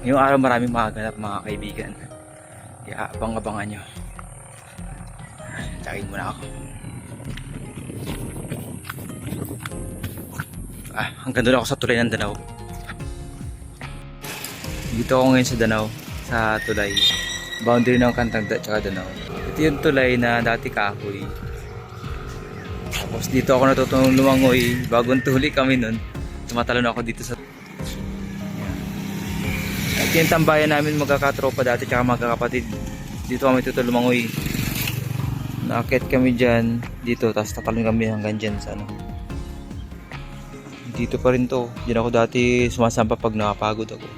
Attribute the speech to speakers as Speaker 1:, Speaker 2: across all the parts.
Speaker 1: Ngayong araw maraming makaganap mga kaibigan. Kaya abang-abangan nyo. Tsakin muna ako. Ah, hanggang doon ako sa tulay ng Danau. Dito ako ngayon sa Danau, sa tulay. Boundary ng Kantagda at Danau. Ito yung tulay na dati kahoy. Tapos dito ako natutulong lumangoy. Bagong tuli kami nun. Tumatalon ako dito sa... Yung tambayan namin magkakatropa dati tsaka magkakapatid. Dito kami tutulong lumangoy. Kami dyan. Dito, tapos tatalon kami hanggang dyan sa ano. Dito pa rin to. Diyan ako dati sumasampa pag nakapagod ako.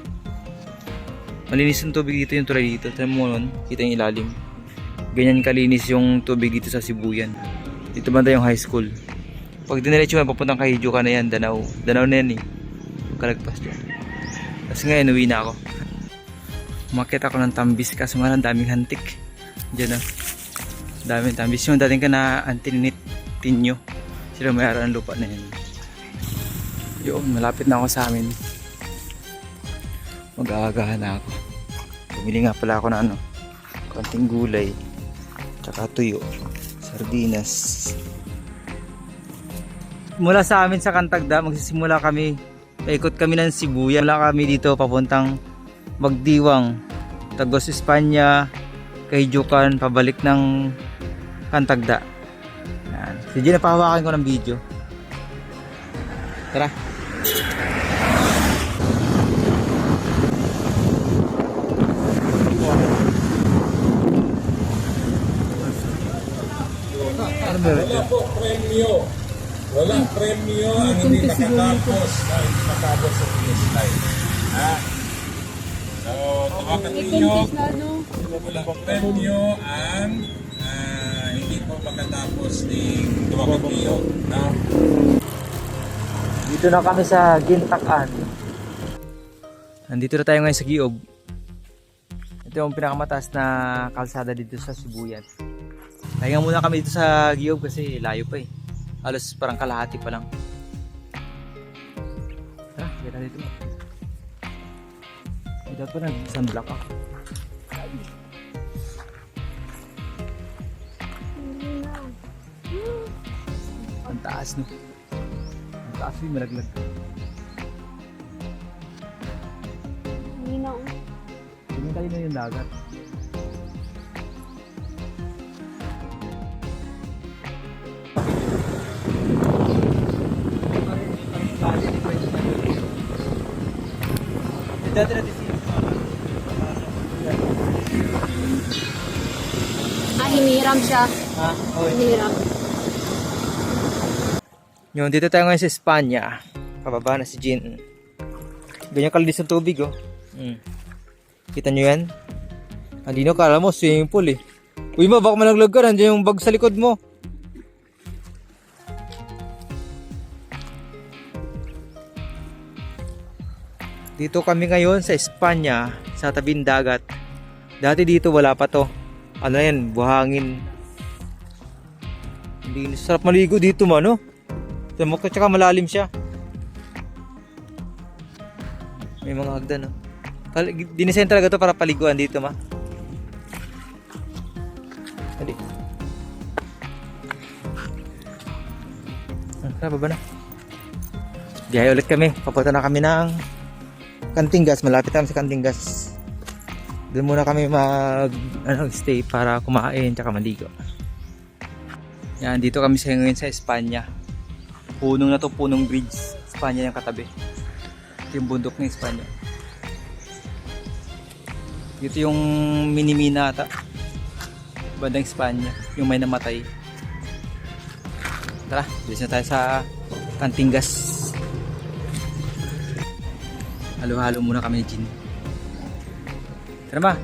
Speaker 1: Malinis yung tubig dito yung tulay dito. Tignan mo nun, kita yung ilalim. Ganyan kalinis yung tubig dito sa Sibuyan. Dito banda yung high school. Pag diniretso mo, papuntang kay Hijuka na yan, Danau. Danau na yan eh. Kalagpas dyan. Tapos ngayon, uwi na ako. Umakit ako ng tambis kaso nga ang daming hantik. Diyan na. Daming tambis. Yung dating ka na antininit tinyo. Sila may ng lupa na yan. Yun, malapit na ako sa amin. Mag-aagahan na ako. Bumili nga pala ako ng ano, konting gulay, tsaka tuyo, sardinas. Mula sa amin sa Kantagda, magsisimula kami, paikot kami ng Sibuyan. Wala kami dito papuntang Magdiwang, Tagos, Espanya, Kahijukan, pabalik ng Kantagda. Yan. Sige, napahawakan ko ng video. Tara. Ano?
Speaker 2: Wala po premyo. Walang premyo ang hindi nakatapos na hindi matapos sa finish line. Tawakan ninyo. Wala po premyo ang ah, hindi po makatapos ng tawakan ninyo. No?
Speaker 1: Dito na kami sa Gintakan. Nandito na tayo ngayon sa Giob. Ito yung pinakamataas na kalsada dito sa Sibuyan. Pahinga muna kami dito sa Giob kasi layo pa eh. Halos parang kalahati pa lang. Tara, kita dito. Dapat na sunblock ako. Ang taas no. Ang taas yung malaglag.
Speaker 3: Nino.
Speaker 1: Tingin tayo na yung dagat. Dati natin
Speaker 3: hiniram siya.
Speaker 1: Ha? Okay.
Speaker 3: Hiniram.
Speaker 1: Yun, dito tayo ngayon sa Espanya. Pababa na si Jean. Ganyan kalinis ng tubig, oh. Mm. Kita nyo yan? Hindi na kala mo, swimming pool eh. Uy ma, baka malaglag ka. Nandiyan yung bag sa likod mo. Dito kami ngayon sa Espanya, sa tabing dagat. Dati dito wala pa to. Ano yan, buhangin. Hindi sarap maligo dito man, no? Tsaka malalim siya. May mga hagdan, no? Dinisign talaga to para paliguan dito, ma. Hali. Ah, baba na. Biyahe ulit kami. Papunta na kami ng Kantingas. Malapit kami sa Kantingas. Doon muna kami mag ano, stay para kumain tsaka maligo. Yan, dito kami sa ngayon sa Espanya. Punong na to, punong bridge. Espanya yung katabi. Ito yung bundok ng Espanya. Dito yung Minimina ata. Bandang Espanya. Yung may namatay. Tara, bilis na tayo sa Kantingas. Halo-halo muna kami ni Jin. Tara ma.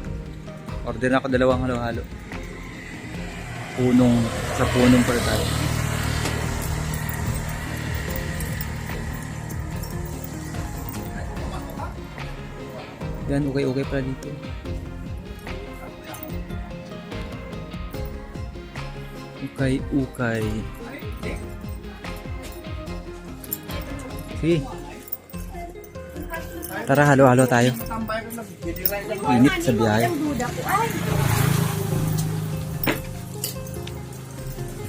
Speaker 1: Order ako dalawang halo-halo. Punong, sa punong pala tayo. Yan, okay-okay pala dito. Ukay-ukay. Sige. Tara, halo-halo tayo. Init sa biyahe.
Speaker 3: Ay!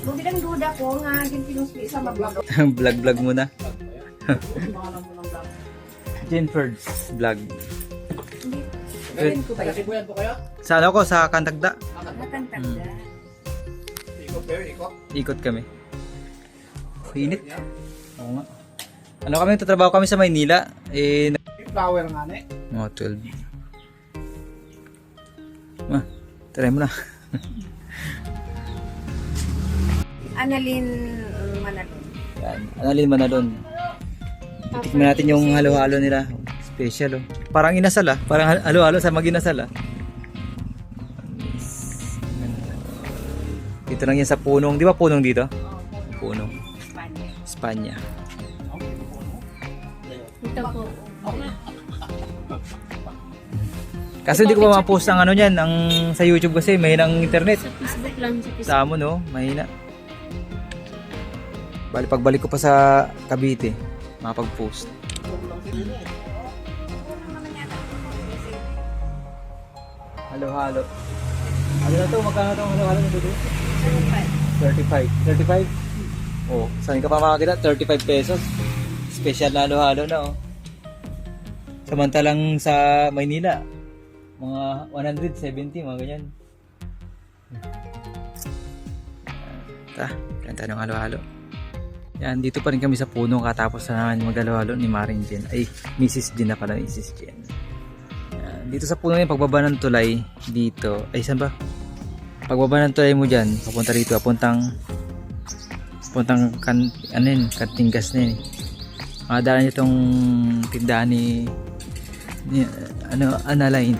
Speaker 3: Bubilang duda ko nga yung pinuspi sa mablog.
Speaker 1: Vlog-vlog muna. Jenford's vlog. Sa ano ko, sa Kantagda.
Speaker 3: Matantag
Speaker 1: Hmm. Ikot kami. Init. Oo nga. Ano kami, tatrabaho kami sa Maynila. Eh,
Speaker 4: Flower nga ne.
Speaker 1: mga 12. Ah, try mo na.
Speaker 3: Annalyn Manalon.
Speaker 1: Yan. Analin mo na doon. Tikman natin yung halo-halo nila. Special oh. Parang inasal ah. Parang hal- halo-halo sa mag-inasal ah. Dito lang yan sa punong. Di ba punong dito? Punong.
Speaker 3: Spanya.
Speaker 1: Espanya.
Speaker 3: Ito po.
Speaker 1: Kaso hindi ko pa ma-post ang ano niyan, ang sa YouTube kasi mahina ang internet.
Speaker 3: Facebook lang sa
Speaker 1: Sa amo no, mahina. Bali pagbalik ko pa sa Cavite, makapag-post. Halo-halo. Ano na to? Magkano to halo-halo na dito? 35. 35? Oh, saan ka pa makakita? 35 pesos. Special na halo-halo na oh. Samantalang sa Maynila, mga 170, mga ganyan. Ta, kaya tayo ng halo-halo. Yan, dito pa rin kami sa puno katapos na naman maghalo-halo ni Maring Jen. Ay, Mrs. Jen na pala, Mrs. Jen. Yan, dito sa puno yung pagbaba ng tulay, dito. Ay, saan ba? Pagbaba ng tulay mo dyan, papunta rito, papuntang papuntang kan, ano yun, kantinggas na yun. Makadala niyo itong tindahan ni, ni ano, Analine.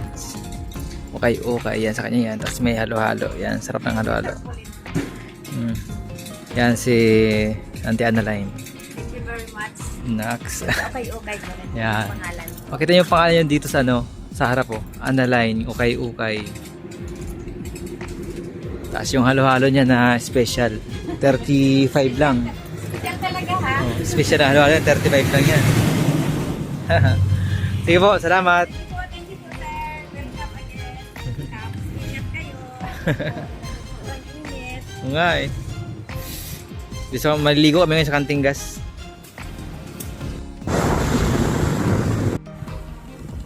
Speaker 1: Okay, okay, yan sa kanya yan. Tapos may halo-halo. Yan, sarap ng halo-halo. Mm. Yan si Auntie Analine.
Speaker 3: Thank you very much.
Speaker 1: Nax.
Speaker 3: Okay, okay.
Speaker 1: Yan.
Speaker 3: Pangalan.
Speaker 1: Makita niyo yung pangalan niyo dito sa ano, sa harap oh. Analine, ukay ukay. Tapos yung halo-halo niya na special, 35 lang.
Speaker 3: Ito talaga ha.
Speaker 1: Oh, special na halo-halo, 35 lang yan. Sige po, salamat. Nga eh. Gusto ko maliligo kami ngayon sa Kantinggas.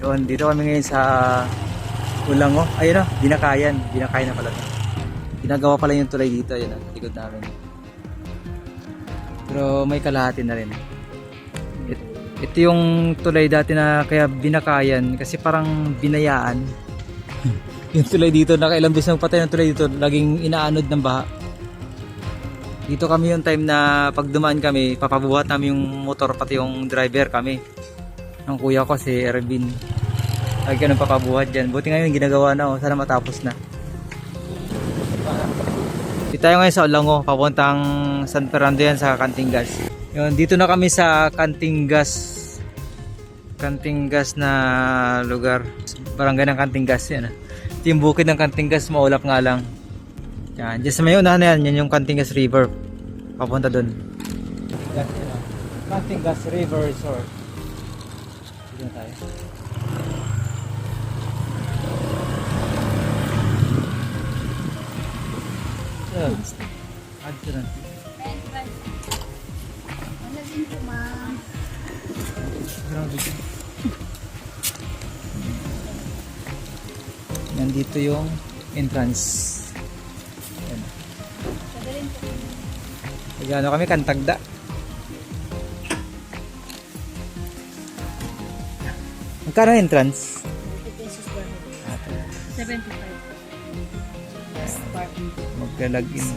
Speaker 1: Yun, dito kami ngayon sa Ulango. Ayun o, Binakayan. Binakayan na pala. Ginagawa pala yung tulay dito. Ayun o, likod namin. Pero may kalahati na rin. It- ito yung tulay dati na kaya binakayan kasi parang binayaan. yung tulay dito, nakailang beses nang patay ng tulay dito, laging inaanod ng baha. Dito kami yung time na pag dumaan kami, papabuhat namin yung motor pati yung driver kami. Ang kuya ko si Ervin. Lagi ka nang papabuhat dyan. Buti ngayon ginagawa na oh. Sana matapos na. Dito tayo ngayon sa Olango, papuntang San Fernando yan sa Cantingas. Yun, dito na kami sa Cantingas. Cantingas na lugar. Barangay ng Cantingas yan. ah. Ito yung bukid ng Cantingas, maulap nga lang. Yan, dyan sa may unahan na yan, yan yung Cantingas River. Papunta doon. Yan, yan. Cantingas River Resort. Dito na tayo. Yan. Ah, dito na.
Speaker 3: Ano din po ma'am?
Speaker 1: Grabe Nandito yung entrance. Yan. Nagano kami kantagda. Magkano entrance?
Speaker 3: 50 pesos per head. 75. Plus parking.
Speaker 1: Magka-login.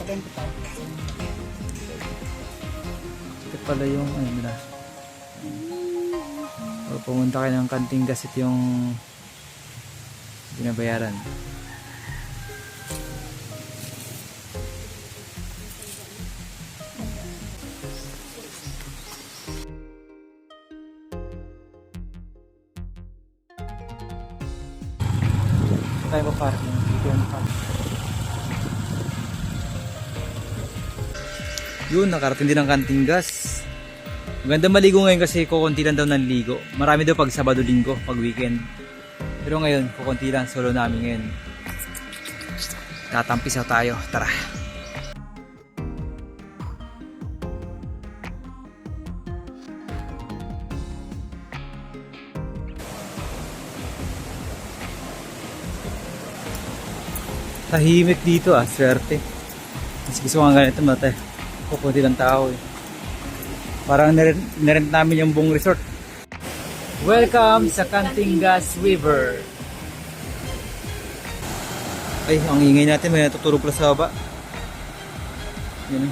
Speaker 3: 75.
Speaker 1: Ito pala yung ano nila. Pumunta kayo ng kanting gasit yung binabayaran. Tayo pa parking. Dito yung parking. Yun, nakarating din ang kanting gas. Maganda maligo ngayon kasi kukunti lang daw ng ligo. Marami daw pag Sabado Linggo, pag weekend. Pero ngayon, kukunti lang solo namin ngayon. Tatampisaw tayo. Tara. Tahimik dito ah, swerte. Mas gusto ko nga ganito mate. Kukunti lang tao eh. Parang nirent, namin yung buong resort. Welcome sa Cantingas River. Ay, ang ingay natin. May natuturo pala sa baba. Yan.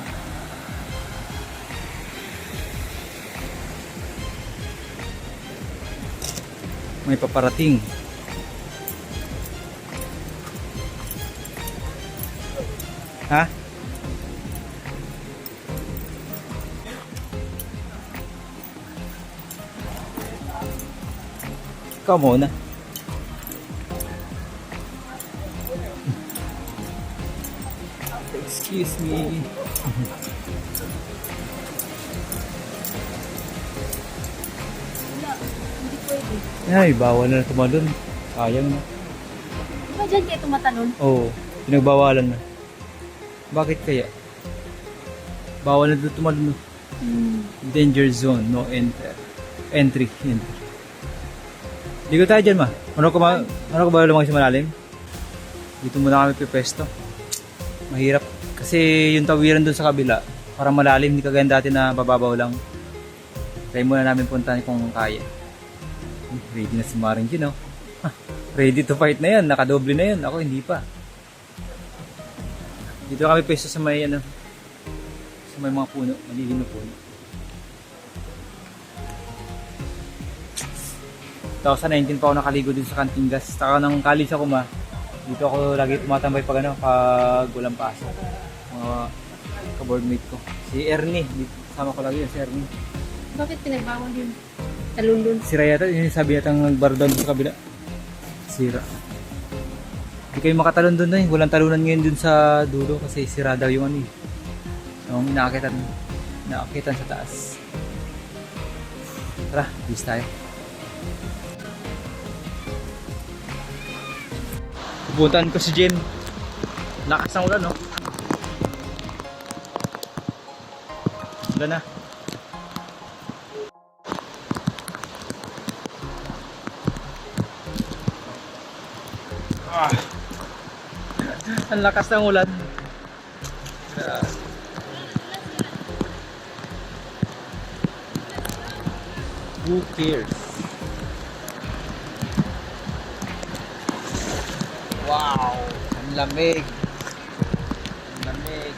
Speaker 1: May paparating. Ha? Ikaw muna. Excuse me. Ay, bawal na tumalon. Sayang na.
Speaker 3: Di ba dyan kayo tumatalon?
Speaker 1: Oo, pinagbawalan na. Bakit kaya? Bawal na tumalon.
Speaker 3: Hmm.
Speaker 1: Danger zone, no enter. Entry, entry. Ligo tayo dyan, ma. Ano ka, ma ano ka ba lumaki sa malalim? Dito muna kami pipesto. Mahirap. Kasi yung tawiran doon sa kabila, parang malalim, hindi kagaya dati na bababaw lang. Try muna namin puntahan kung kaya. Ready na si Maring Gino. Ready to fight na yan, nakadoble na yan. Ako hindi pa. Dito kami pesto sa may ano, sa may mga puno, malilino puno. 2019 pa ako nakaligo din sa Cantingas. Taka ng college ako ma. Dito ako lagi tumatambay pag ano, pag walang pasok. Mga ka-boardmate ko. Si Ernie, dito, kasama ko lagi yun, si Ernie.
Speaker 3: Bakit pinagbawal yun? Talundun.
Speaker 1: Sira yata, yun yung sabi yata ng bar doon sa kabila. Sira. Hindi kayo makatalon doon na eh. Walang talunan ngayon dun sa dulo kasi sira daw yung ano eh. Yung inaakitan, inaakitan sa taas. Tara, bis tayo. Pupuntahan ko si Jen. Lakas ng ulan, no? Ulan na. Ah. Ang lakas ng ulan. Ah. Who cares? Lamig! Lamig!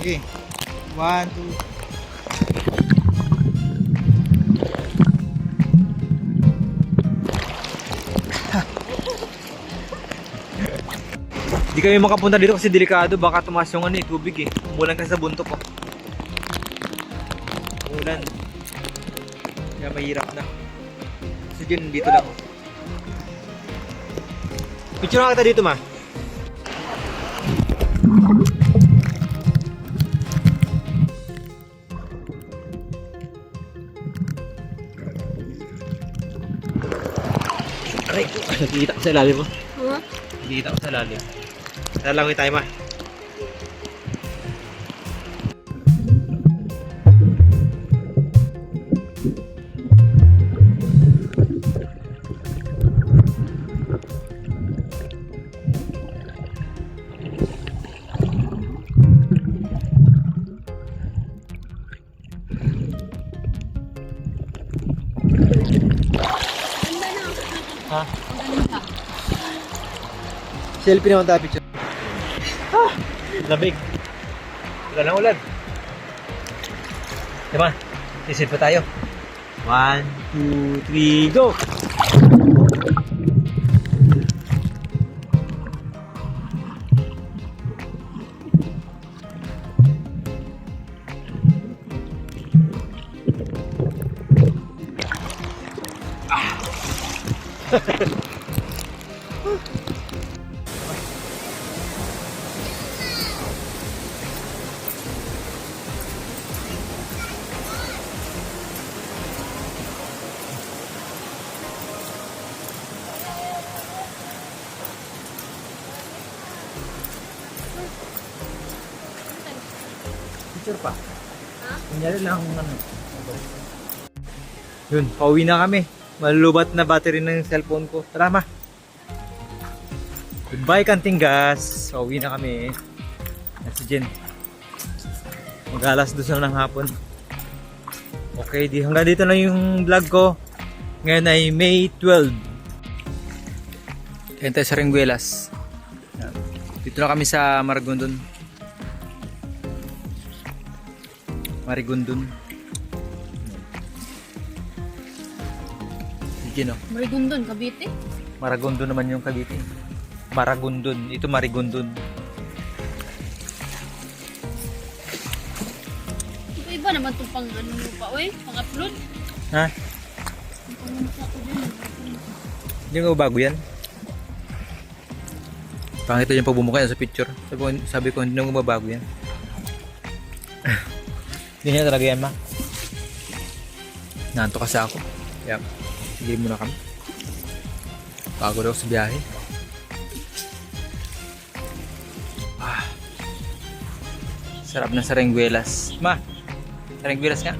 Speaker 1: Okay. One, two. Hindi kami makapunta dito kasi delikado. Baka tumas yung ano eh, tubig eh. Umulan kasi sa buntok ko. Umulan. Kaya mahirap na. So dito lang. Picture nga kita dito ma. Nakikita ko sa ilalim mo.
Speaker 3: Huh?
Speaker 1: Nakikita ko sa ilalim. Lalangoy tayo ma. Selfie naman tayo picture. Ah! Lamig. Wala nang ulan. Diba? Sisid pa tayo. One, two, three, go! Picture Kunyari lang kung ano. Yun, pauwi na kami. Malulubat na battery ng cellphone ko. Tara ma. Goodbye kanting gas. Pauwi na kami. At si Jen. Mag-alas dos na ng hapon. Okay, di hanggang dito lang yung vlog ko. Ngayon ay May 12. Kaya tayo sa Ringuelas. Yan. Dito na kami sa Maragondon. Marigondon. Sige no.
Speaker 3: Marigundon, Cavite.
Speaker 1: Maragondon naman yung Cavite. Maragondon. Ito Marigondon.
Speaker 3: Iba-iba naman itong pang ano mo pa, oy. Pang-upload.
Speaker 1: Ha?
Speaker 3: Ang pang-mukha ko din.
Speaker 1: Hindi ko bago yan. Pangit yung pagbumukha yan sa picture. Sabi ko, sabi ko hindi ko mabago yan. Niya talaga yan ma. Nanto kasi ako. Kaya sige muna kami. Pagod ako sa biyahe. Ah. Sarap ng sarengguelas. Ma, sarengguelas nga.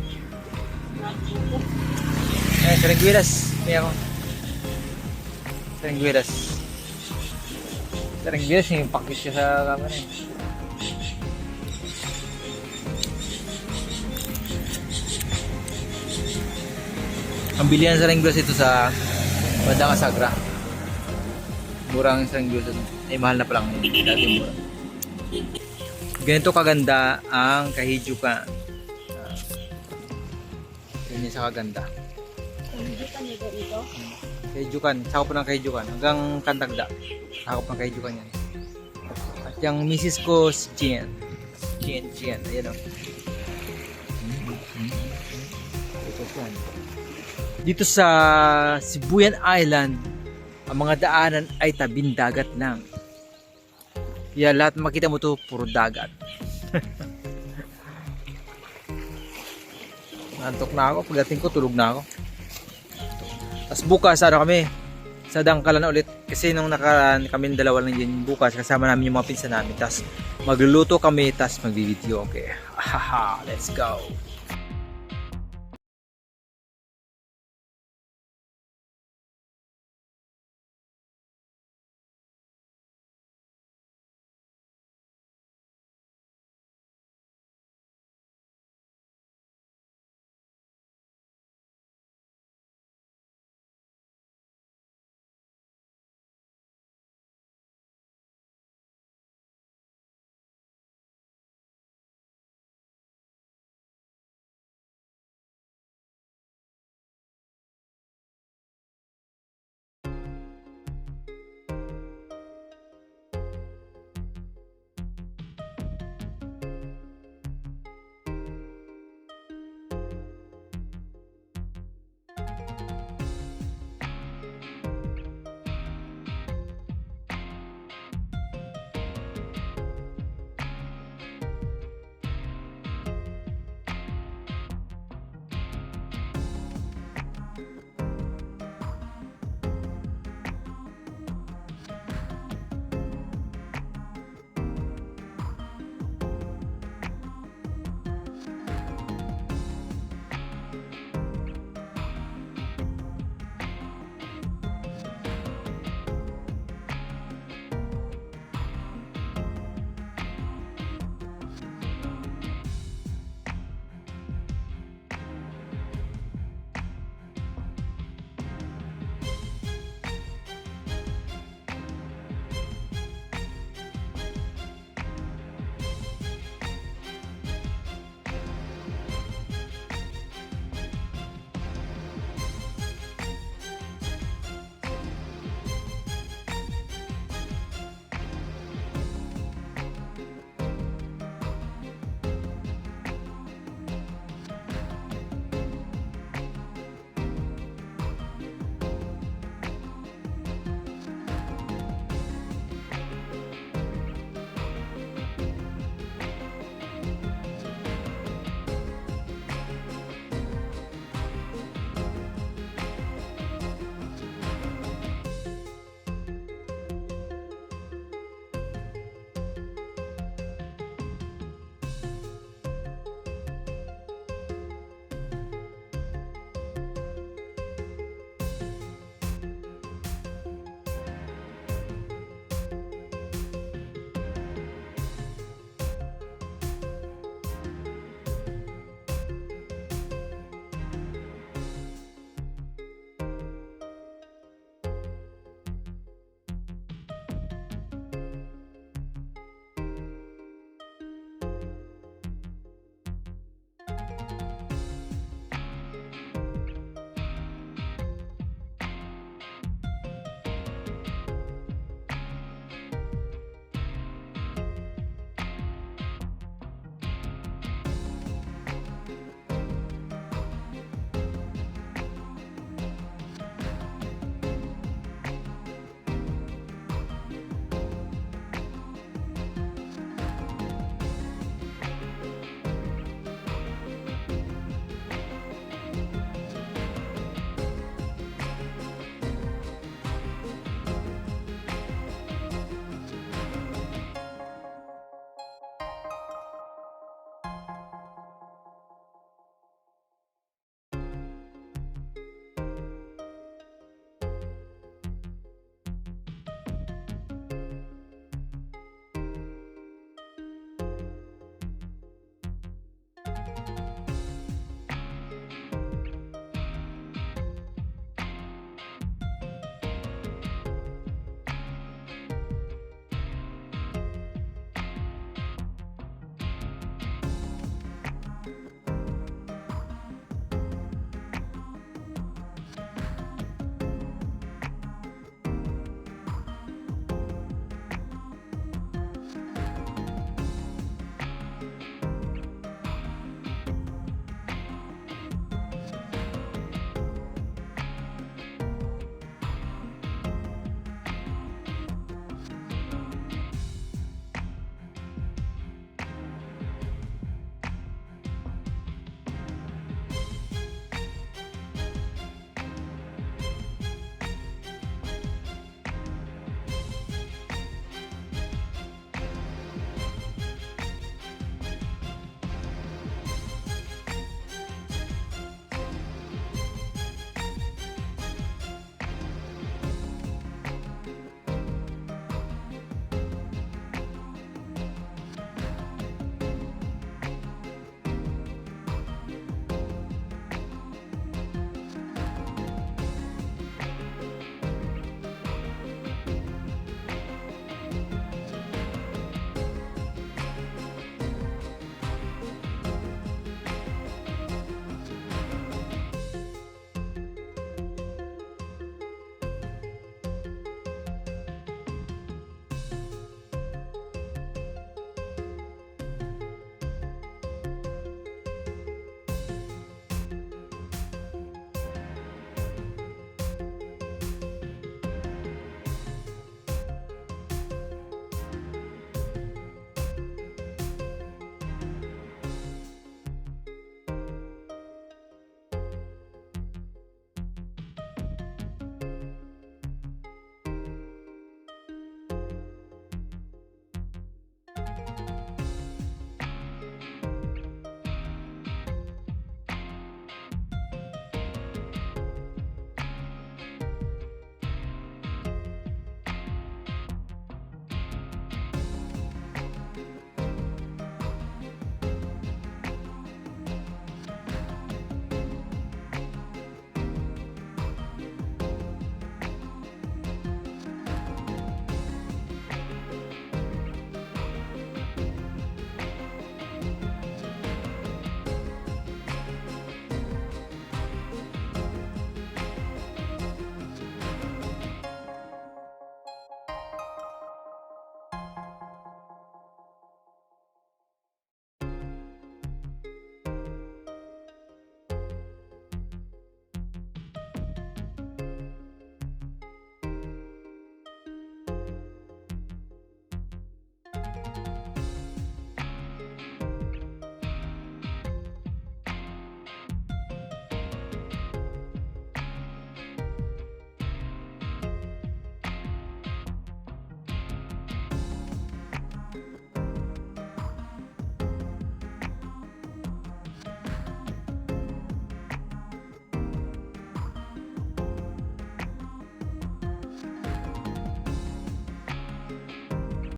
Speaker 1: Eh, sarengguelas. May ako. Sarengguelas. Sarengguelas yung pakit ka sa camera eh. Ang bilihan sa sarengguelas ito sa Bandang Asagra. Murang sarengguelas ito. Eh, mahal na pala ngayon. Dati mura. Ganito kaganda ang kahijukan. Uh, sa kaganda.
Speaker 3: Hindi ka niya dito.
Speaker 1: Kahijukan, sakop ng kahijukan. Hanggang kantagda. Sakop ng kahijukan yan. At yung misis ko, si Jen. Jen, Jen. Ayan o. Ito siya. Dito sa Sibuyan Island, ang mga daanan ay tabing dagat lang. Kaya lahat makita mo to puro dagat. Nantok na ako. Pagdating ko, tulog na ako. Tapos bukas, ano kami, sa Dangkalan ulit. Kasi nung nakaraan kami dalawa lang din bukas, kasama namin yung mga pinsan namin. Tapos magluluto kami, tapos magbibideo. Okay. Ahaha, let's go.